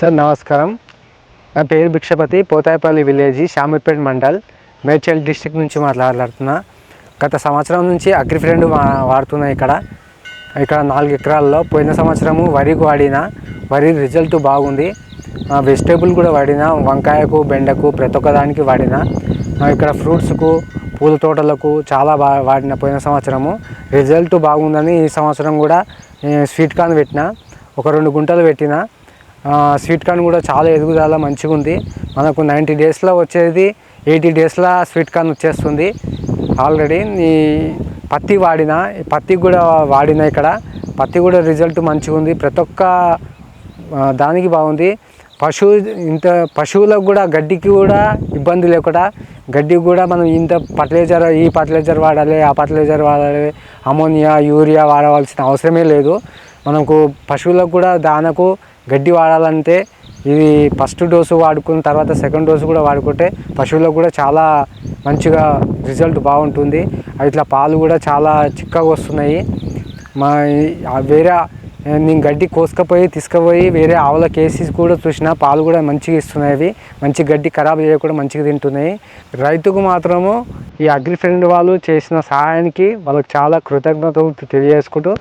Sir నమస్కారం. నా పేరు భిక్షపతి పోతాయపల్లి విలేజ్ శామీర్పేట మండల్ మేడ్చల్ డిస్టిక్ నుంచి మాట్లాడుతున్నా. గత సంవత్సరం నుంచి అగ్రిఫ్రెండ్ వా- వాడుతున్నా ఇక్కడ. ఇక్కడ నాలుగు ఎకరాల్లో పోయిన సంవత్సరము వరికి వాడిన వరి రిజల్ట్ బాగుంది. వెజిటేబుల్ కూడా వాడిన వంకాయకు బెండకు ప్రతి ఒక్క దానికి వాడిన. ఇక్కడ ఫ్రూట్స్కు పూల తోటలకు చాలా బాగా వాడిన పోయిన సంవత్సరము. రిజల్ట్ బాగుందని ఈ సంవత్సరం కూడా స్వీట్ కార్న్ పెట్టిన ఒక రెండు గుంటలు పెట్టిన స్వీట్ కార్న్ కూడా చాలా ఎదుగుదల మంచిగా ఉంది. మనకు నైంటీ డేస్లో వచ్చేది ఎయిటీ డేస్లో స్వీట్ కార్న్ వచ్చేస్తుంది. ఆల్రెడీ ఈ పత్తి వాడిన పత్తి కూడా వాడిన ఇక్కడ. పత్తి కూడా రిజల్ట్ మంచిగా ఉంది. ప్రతి ఒక్క దానికి బాగుంది. పశువు ఇంత పశువులకు కూడా గడ్డికి కూడా ఇబ్బంది లేకుండా గడ్డికి కూడా మనం ఇంత ఫర్టిలైజర్ ఈ ఫర్టిలైజర్ వాడాలి ఆ ఫర్టిలైజర్ వాడాలి అమోనియా యూరియా వాడవలసిన అవసరమే లేదు. మనకు పశువులకు కూడా దానకు గడ్డి వాడాలంటే ఇది ఫస్ట్ డోసు వాడుకున్న తర్వాత సెకండ్ డోసు కూడా వాడుకుంటే పశువులకు కూడా చాలా మంచిగా రిజల్ట్ బాగుంటుంది. ఇట్లా పాలు కూడా చాలా చిక్కగా వస్తున్నాయి. మా వేరే నేను గడ్డి కోసుకపోయి తీసుకుపోయి వేరే ఆవుల కేసీస్ కూడా చూసిన పాలు కూడా మంచిగా ఇస్తున్నాయి మంచి గడ్డి ఖరాబ్ చేయకుండా మంచిగా తింటున్నాయి. రైతుకు మాత్రము ఈ అగ్రిఫ్రెండ్ వాళ్ళు చేసిన సహాయానికి వాళ్ళకి చాలా కృతజ్ఞతలు తెలియజేసుకుంటూ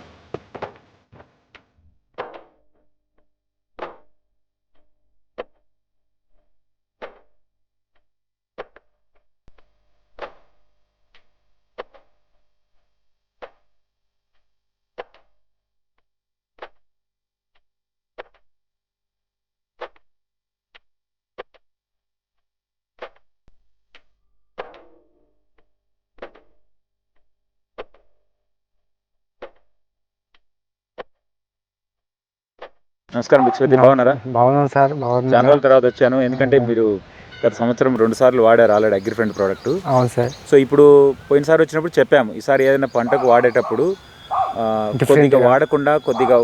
నమస్కారం బిక్షపతి బాగున్నారా? బాగున్నాను సార్ చాలా బాగున్నాను రోజుల తర్వాత వచ్చాను. ఎందుకంటే మీరు గత సంవత్సరం రెండు సార్లు వాడారు ఆల్రెడీ అగ్రిఫ్రెండ్ ప్రోడక్ట్. అవును సార్. సో ఇప్పుడు పోయినసారి వచ్చినప్పుడు చెప్పాము ఈసారి ఏదైనా పంటకు వాడేటప్పుడు కొద్దిగా. వాడకుండా కొద్దిగా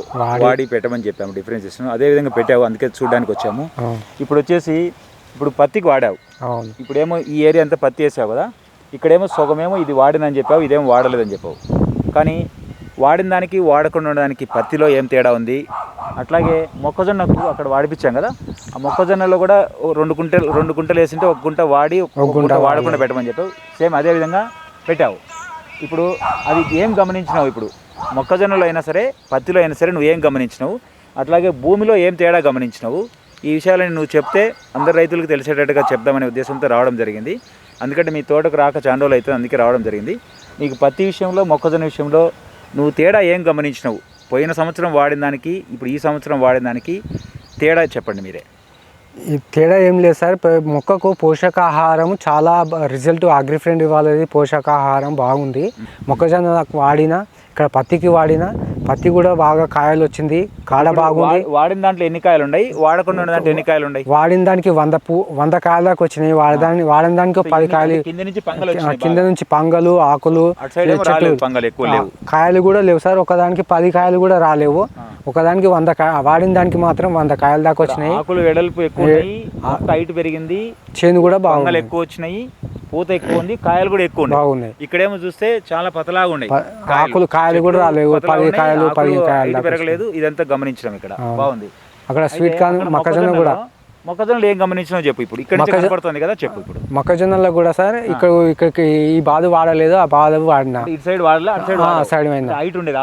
వాడి- పెట్టమని చెప్పాము డిఫరెన్షియేషన్ అదే విధంగా పెట్టావు అందుకే చూడడానికి వచ్చాము. ఇప్పుడు వచ్చేసి ఇప్పుడు పత్తికి వాడావు. ఇప్పుడేమో ఈ ఏరియా అంతా పత్తి వేసావు కదా ఇక్కడేమో సగమేమో ఇది వాడినని చెప్పావు ఇదేమో వాడలేదని చెప్పావు. కానీ వాడిన దానికి వాడకుండా ఉండడానికి పత్తిలో ఏం తేడా ఉంది? అట్లాగే మొక్కజొన్నకు అక్కడ వాడిపించాం కదా. ఆ మొక్కజొన్నలో కూడా రెండు గుంటలు రెండు గుంటలు వేసింటే ఒక గుంట వాడి ఒక గుంట వాడకుండా. పెట్టమని చెప్పావు. సేమ్ అదే విధంగా పెట్టావు. ఇప్పుడు అది ఏం గమనించినావు ఇప్పుడు? మొక్కజొన్నలో అయినా సరే పత్తిలో అయినా సరే నువ్వు ఏం గమనించినావు? అట్లాగే భూమిలో ఏం తేడా గమనించినావు? ఈ విషయాలని నువ్వు చెప్తే అందరు రైతులకు తెలిసేటట్టుగా చెప్దామనే ఉద్దేశంతో రావడం జరిగింది. అందుకంటే మీ తోటకు రాక రోజులు అవుతుంది అందుకే రావడం జరిగింది. నీకు పత్తి విషయంలో మొక్కజొన్న విషయంలో నువ్వు తేడా ఏం గమనించినావు? పోయిన సంవత్సరం వాడిన దానికి ఇప్పుడు ఈ సంవత్సరం వాడిన దానికి తేడా చెప్పండి మీరే. ఈ తేడా ఏం లేదు సార్. మొక్కకు పోషకాహారం చాలా రిజల్ట్ అగ్రిఫ్రెండ్ వాళ్ళది పోషకాహారం బాగుంది. మొక్కజొన్న నాకు వాడిన ఇక్కడ పత్తికి వాడిన పత్తి కూడా బాగా కాయలు వచ్చింది కాడ బాగుంది. వాడిన దాంట్లో ఎన్ని కాయలు ఉన్నాయి వాడకుండా దాంట్లో ఎన్ని కాయలు ఉన్నాయి వాడిన దానికి వంద పూ వంద కాయల దాకా వచ్చినాయి వాడదాని వాడిన దానికి పది కాయలు కింద నుంచి పంగలు ఆ, వచ్చినాయి కింద బాగా. నుంచి పంగలు ఆకులు కాయలు కూడా లేవు సార్. ఒకదానికి పది కాయలు కూడా రాలేవు. ఒకదానికి వంద కాయ వాడిన దానికి మాత్రం వంద కాయల దాకా వచ్చినాయి. ఆకులు వెడల్పు ఎక్కువ హైట్ పెరిగింది. చేను కూడా బాగుంది. ఎక్కువ వచ్చినాయి. పూత ఎక్కువ ఉంది కాయలు కూడా ఎక్కువ ఉన్నాయి. బాగున్నాయి. ఇక్కడేమో చూస్తే చాలా పతలాగా ఉన్నాయి. ఆకులు కాయలు కూడా రాలేవు పది కాయలు పది కాయలు పెరగలేదు ఇదంతా గమనించడం ఇక్కడ. బాగుంది. అక్కడ స్వీట్ కార్న్ మొక్కజొన్న కూడా. మొక్కజొన్నలో- ఏం గమనించినావు చెప్పు ఇప్పుడు. ఇక్కడ కనపడుతుంది కదా చెప్పు ఇప్పుడు. మొక్కజొన్నలో కూడా సార్ ఇక్కడ ఇక్కడికి ఈ బాధ వాడలేదు ఆ బాధ వాడిన. ఇటు సైడ్ వాడలే అటు సైడ్ పోయిందా? హైట్ ఉండేది.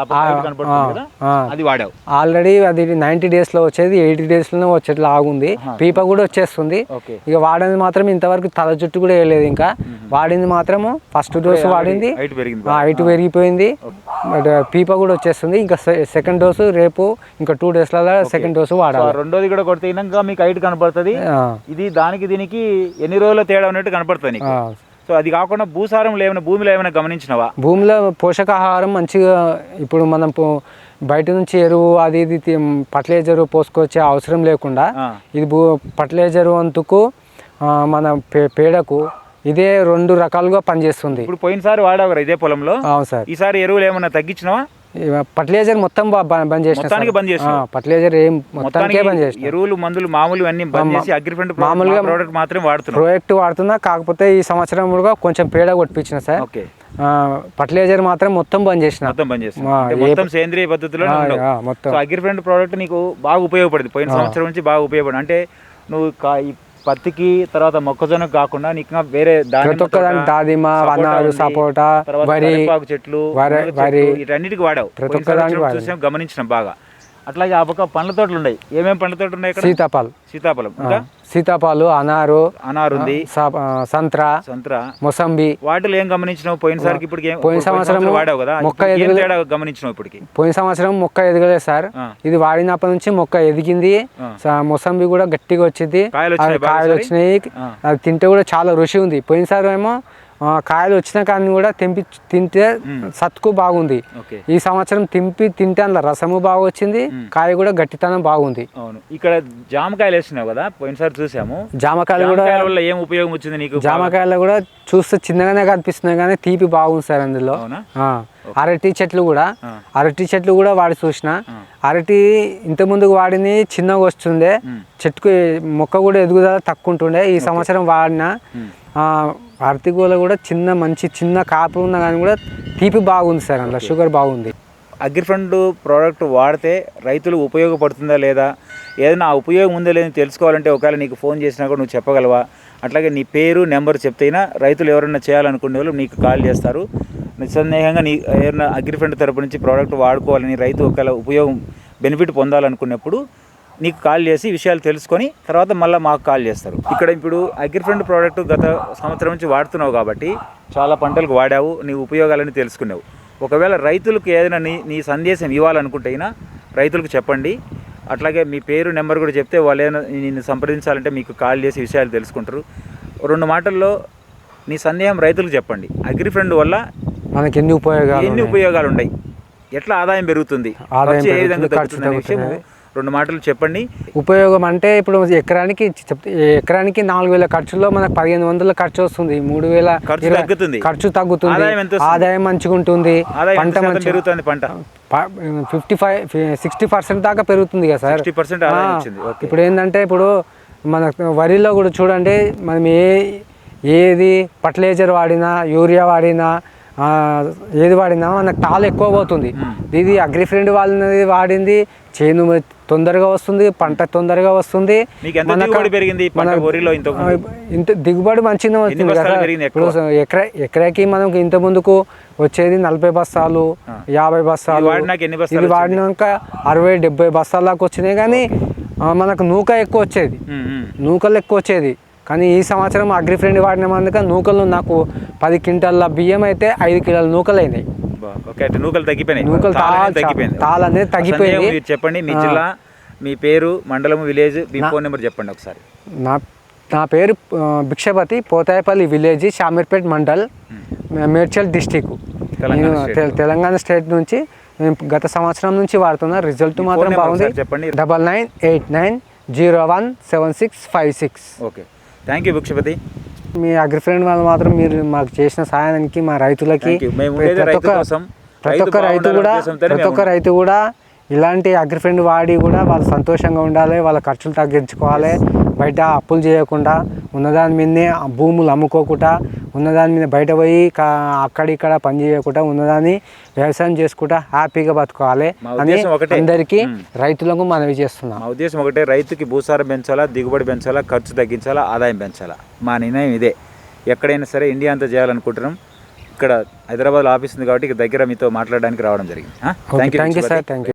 అది వాడావు. ఆల్రెడీ అది నైంటీ డేస్లో వచ్చేది ఎయిటీ డేస్లోనే వచ్చేట్లా ఆగుంది. ఆహా. పీప కూడా వచ్చేస్తుంది. ఇక వాడింది మాత్రం ఇంతవరకు తల జుట్టు కూడా వేయలేదు ఇంకా. వాడింది మాత్రము ఫస్ట్ డోసు వాడింది. హైట్ పెరిగింది. ఆ, హైట్ పెరిగిపోయింది. పీప కూడా వచ్చేస్తుంది. ఇంకా సెకండ్ డోసు రేపు ఇంకా టూ డేస్లలో సెకండ్ డోసు వాడాలి. రెండోది కూడా కొడితే ఇంకా మీకు హైట్ కనపడుతుంది. ఆ, ఇది దానికి దీనికి ఎన్ని రోజుల తేడా ఉన్నట్టు కనపడుతుంది. సో అది కాకుండా భూసారం ఏమైనా భూమిలో ఏమైనా గమనించినవా? భూమిలో పోషకాహారం మంచిగా ఇప్పుడు మనం బయట నుంచి ఎరువు అది ఇది ఫర్టిలైజర్ పోసుకొచ్చే అవసరం లేకుండా. ఇది భూ ఫర్టిలైజర్ వంతుకు మన పేడకు ఇదే రెండు రకాలుగా పనిచేస్తుంది. ఇప్పుడు పోయినసారి వాడావు ఇదే పొలంలో? అవును సార్. ఈసారి ఎరువులు ఏమైనా తగ్గించినవా? ఫర్టిలైజర్ మొత్తం బంద్ చేసిన బంద్? ఫర్టిలైజర్ ఏం మొత్తానికే బంద్ చేసిన. ఎరువులు మందులు మామూలు అన్ని బంద్ చేసి అగ్రిఫెంట్ మామూలుగా ప్రోడక్ట్ మాత్రమే వాడుతున్నావు ప్రాజెక్ట్ వాడుతున్నా కాకపోతే ఈ సంవత్సరం కూడా కొంచెం పేడ కొట్టించిన సార్. ఓకే. ఫర్టిలైజర్ మాత్రం మొత్తం బంద్ చేసిన. మొత్తం బంద్ ఏ- మొత్తం సేంద్రియ పద్ధతిలో మొత్తం. సో అగ్రిఫ్రెండ్ ప్రోడక్ట్ నీకు బాగా ఉపయోగపడింది. పోయిన సంవత్సరం నుంచి బాగా ఉపయోగపడింది. అంటే నువ్వు పత్తికి తర్వాత మొక్కజొన్నకు కాకుండా నీకు ఇంకా వేరే ప్రతి దానికి దాదిమ సపోటా వనాలు వరి చెట్లు వరి-. వీటన్నిటికి వాడావు ప్రతి. చూసాం గమనించినాం బాగా అట్లాగే ఆ పక్క పండ్ల తోటలు ఉన్నాయి. ఏమేమి పండ్ల తోటలు ఉన్నాయి ఇక్కడ? సీతాఫలం. ఇంకా? సీతాఫలు అనారు అనారు ఉంది సంత్ర సంత్రా. మొసంబి. వాటిలో ఏం గమనించినావు? పోయినసారికి ఇప్పుడు పోయిన సంవత్సరం వాడావు కదా? మొక్క తేడా గమనించినావు ఇప్పటికి? పోయిన సంవత్సరం మొక్క ఎదగలేదు సార్. ఇది వాడినప్పటి నుంచి మొక్క ఎదిగింది. మొసంబి కూడా గట్టిగా వచ్చింది. కాయలు వచ్చినాయి. అది తింటే కూడా చాలా రుచి ఉంది. పోయినసారి ఏమో కాయలు వచ్చిన కానీ కూడా తెంపి తింటే సత్తుకు బాగుంది. ఈ సంవత్సరం తింపి తింటే అందులో రసము బాగా వచ్చింది కాయ కూడా గట్టితనం బాగుంది. అవును. ఇక్కడ జామకాయలు వేసినావు కదా పోయినసారి చూసాము. జామకాయలు కూడా ఏం ఉపయోగం వచ్చింది నీకు? జామకాయలు కూడా చూస్తే చిన్నగానే కనిపిస్తున్నాయి కానీ తీపి బాగుంది సార్ అందులో. అరటి చెట్లు కూడా. అరటి చెట్లు కూడా వాడి చూసిన. అరటి ఇంత ముందుకు వాడిని చిన్నగా వస్తుండే. చెట్టుకు మొక్క కూడా ఎదుగుదల తక్కువ ఉంటుండే. ఈ సంవత్సరం వాడిన ఉమ్. ఆ, అరటి గోల కూడా చిన్న మంచి చిన్న కాపు ఉన్నా కానీ కూడా తీపి బాగుంది సార్ అందులో. షుగర్ బాగుంది. అగ్రిఫండ్ ప్రోడక్ట్ వాడితే రైతులు ఉపయోగపడుతుందా లేదా? ఏదైనా ఆ ఉపయోగం ఉందా లేదని తెలుసుకోవాలంటే ఒకవేళ నీకు ఫోన్ చేసినా కూడా నువ్వు చెప్పగలవా? అట్లాగే నీ పేరు నెంబర్ చెప్తేనా రైతులు ఎవరైనా చేయాలనుకునే వాళ్ళు నీకు కాల్ చేస్తారు. నిస్సందేహంగా నీ ఏదైనా అగ్రిఫండ్ తరపు నుంచి ప్రోడక్ట్ వాడుకోవాలని రైతు ఒకవేళ ఉపయోగం బెనిఫిట్ పొందాలనుకున్నప్పుడు నీకు కాల్ చేసి విషయాలు తెలుసుకొని తర్వాత మళ్ళీ మాకు కాల్ చేస్తారు. ఇక్కడ ఇప్పుడు అగ్రిఫండ్ ప్రోడక్ట్ గత సంవత్సరం నుంచి వాడుతున్నావు కాబట్టి చాలా పంటలకు వాడావు నీ ఉపయోగాలని తెలుసుకున్నావు. ఒకవేళ రైతులకు ఏదైనా నీ నీ సందేశం ఇవ్వాలనుకుంటే అయినా రైతులకు చెప్పండి. అట్లాగే మీ పేరు నెంబర్ కూడా చెప్తే వాళ్ళు ఏదైనా నిన్ను సంప్రదించాలంటే మీకు కాల్ చేసి విషయాలు తెలుసుకుంటారు. రెండు మాటల్లో నీ సందేహం రైతులకు చెప్పండి. అగ్రిఫ్రెండ్ వల్ల మనకి ఎన్ని ఉపయోగాలు ఎన్ని ఉన్నాయి. ఉపయోగాలు ఉంటాయి ఎట్లా ఆదాయం పెరుగుతుంది? ఏ విధంగా తగ్గుతుంది. రెండు మాటలు చెప్పండి. ఉపయోగం అంటే ఇప్పుడు ఎకరానికి చెప్తే ఎకరానికి నాలుగు వేల ఖర్చులో మనకు పదిహేను వందల ఖర్చు వస్తుంది. మూడు వేల ఖర్చు తగ్గుతుంది. ఖర్చు తగ్గుతుంది. ఆదాయం మంచిగా ఉంటుంది. పంట పెరుగుతుంది పంట? ఫిఫ్టీ ఫైవ్ సిక్స్టీ పర్సెంట్ దాకా పెరుగుతుంది కదా సార్? 60% ఆదాయం ఆ, వచ్చింది. ఓకే. ఇప్పుడు ఏంటంటే ఇప్పుడు మన వరిలో కూడా చూడండి మనం ఏ ఏది ఫర్టిలైజర్ వాడినా యూరియా వాడినా ఏది వాడినా మనకు తాలు ఎక్కువ పోతుంది. ఇది అగ్రిఫ్రెండ్ వాళ్ళది వాడింది. చేను తొందరగా వస్తుంది పంట తొందరగా వస్తుంది. పెరిగింది? ఇంత దిగుబడి మంచిగా పెరిగింది ఇప్పుడు ఎకరా ఎకరాకి మనకు ఇంత ముందుకు వచ్చేది నలభై బస్తాలు యాభై బస్తాలు. ఇది వాడినాక అరవై డెబ్బై బస్తాల దాకా వచ్చినాయి కానీ మనకు నూక ఎక్కువ వచ్చేది. నూకలు ఎక్కువ వచ్చేది. కానీ ఈ సంవత్సరం అగ్రిఫ్రెండ్ వాడినందుక నూకలు నాకు పది క్వింటాల బియ్యం అయితే ఐదు కిలోల నూకలు అయినాయి బా, ఓకే అంటే నూకలు తగ్గిపోయినాయి. నూకలు తగ్గిపోయింది తాళ అనేది తగ్గిపోయింది. మీరు చెప్పండి మీ జిల్లా మీ పేరు మండలం విలేజ్ మీ ఫోన్ నెంబర్ చెప్పండి ఒకసారి. నా నా పేరు భిక్షపతి పోతాయపల్లి విలేజ్ షామీర్పేట్ మండల్ మేడ్చల్ డిస్టిక్. తెలంగాణ నేను తెలంగాణ స్టేట్ నుంచి నేను గత సంవత్సరం నుంచి వాడుతున్నా రిజల్ట్ మాత్రం బాగుంది. చెప్పండి. Double nine eight nine zero one seven six five six. Okay. Thank you Bhikshapathi me Agrifriend వాళ్ళు మాత్రం మీరు మాకు చేసిన సహాయానికి మా రైతులకి ప్రతి రైతు ఒక్క రైతు కూడా ప్రతి ఒక్క రైతు కూడా ఇలాంటి అగ్రిఫ్రెండ్ వాడి కూడా వాళ్ళు సంతోషంగా ఉండాలి వాళ్ళ ఖర్చులు తగ్గించుకోవాలి బయట అప్పులు చేయకుండా ఉన్నదాని మీదనే భూములు అమ్ముకోకుండా ఉన్నదాని మీద బయట పోయి అక్కడిక్కడ పని చేయకుండా ఉన్నదాన్ని వ్యవసాయం చేసుకుంటా హ్యాపీగా బతుకోవాలి అని. అందరికీ. రైతులకు మనవి చేస్తున్నాం. మా ఉద్దేశం ఒకటే రైతుకి భూసారం పెంచాలా దిగుబడి పెంచాలా ఖర్చు తగ్గించాలా ఆదాయం పెంచాలా? మా నిర్ణయం ఇదే. ఎక్కడైనా సరే ఇండియా అంతా చేయాలనుకుంటున్నాం. ఇక్కడ హైదరాబాద్లో ఆఫీస్ ఉంది కాబట్టి ఇక్కడ దగ్గర మీతో మాట్లాడడానికి రావడం జరిగింది. Thank you sir thank you